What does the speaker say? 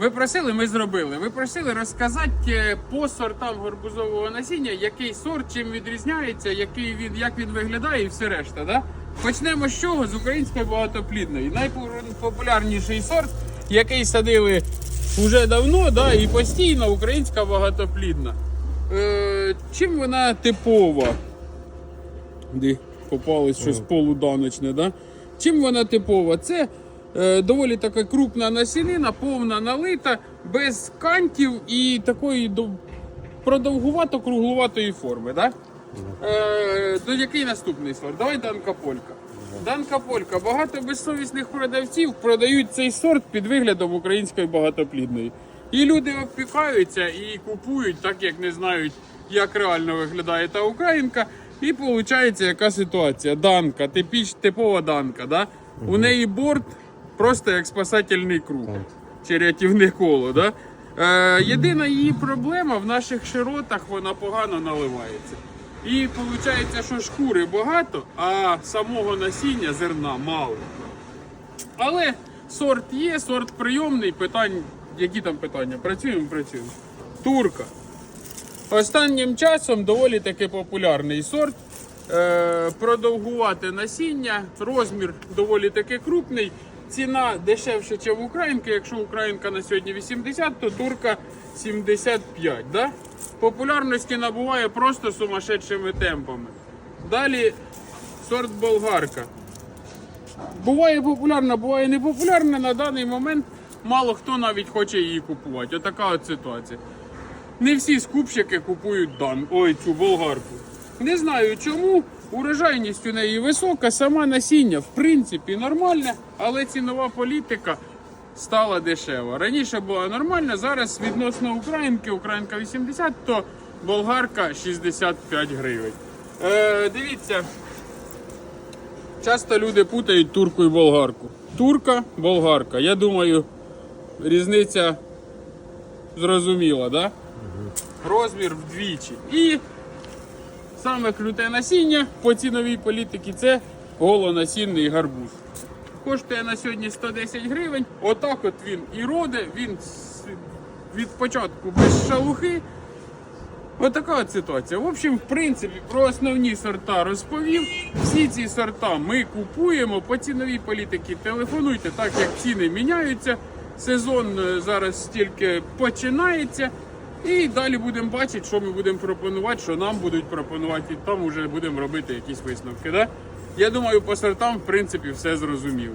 Ви просили, ми зробили. Ви просили розказати е, по сортам гарбузового насіння, який сорт, чим відрізняється, який він, як він виглядає і все решта. Да? Почнемо з чого? З української багатоплідної. Найпопулярніший сорт, який садили вже давно, да, і постійно українська багатоплідна. Е, чим вона типова? Де попалось щось полуданочне, да? Чим вона типова? Це е, доволі така крупна насінина, повна налита, без кантів і такої продовгувато-круглуватої форми. Да? Е, то який наступний сорт? Давай Данка Полька. Данка Полька. Багато безсовісних продавців продають цей сорт під виглядом української багатоплідної. І люди обпікаються і купують, так як не знають, як реально виглядає та українка. І виходить, яка ситуація? Данка, типіч, типова данка. Да? У неї борт просто як спасательний круг чи рятівне коло. Да? Е, єдина її проблема в наших широтах вона погано наливається. І виходить, що шкури багато, а самого насіння зерна мало. Але сорт є, сорт прийомний. Питань, які там питання? Працюємо, працюємо. Турка. Останнім часом доволі таки популярний сорт. Е, продовгувати насіння, розмір доволі таки крупний. Ціна дешевше, ніж українка. Якщо українка на сьогодні 80, то турка 75. Да? Популярності набуває просто сумасшедшими темпами. Далі сорт болгарка. Буває популярна, буває не популярна. На даний момент мало хто навіть хоче її купувати. Отака от ситуація. Не всі скупщики купують дан, ой, цю болгарку. Не знаю чому. Урожайність у неї висока, сама насіння в принципі нормальне, але цінова політика стала дешева. Раніше була нормальна, зараз відносно українки, українка 80, то болгарка 65 гривень. Е, дивіться, часто люди путають турку і болгарку. Турка, болгарка. Я думаю, різниця зрозуміла, да? Розмір вдвічі. І саме круте насіння по ціновій політиці це голонасінний гарбуз. Коштує на сьогодні 110 гривень. Отак от він і роде, він від початку без шалухи. Отака от ситуація. В общем, в принципі, про основні сорта розповів. Всі ці сорта ми купуємо по ціновій політиці. Телефонуйте, так як ціни міняються. Сезон е, зараз тільки починається. І далі будемо бачити, що ми будемо пропонувати, що нам будуть пропонувати, і там вже будемо робити якісь висновки. Да? Я думаю, по сортам, в принципі, все зрозуміло.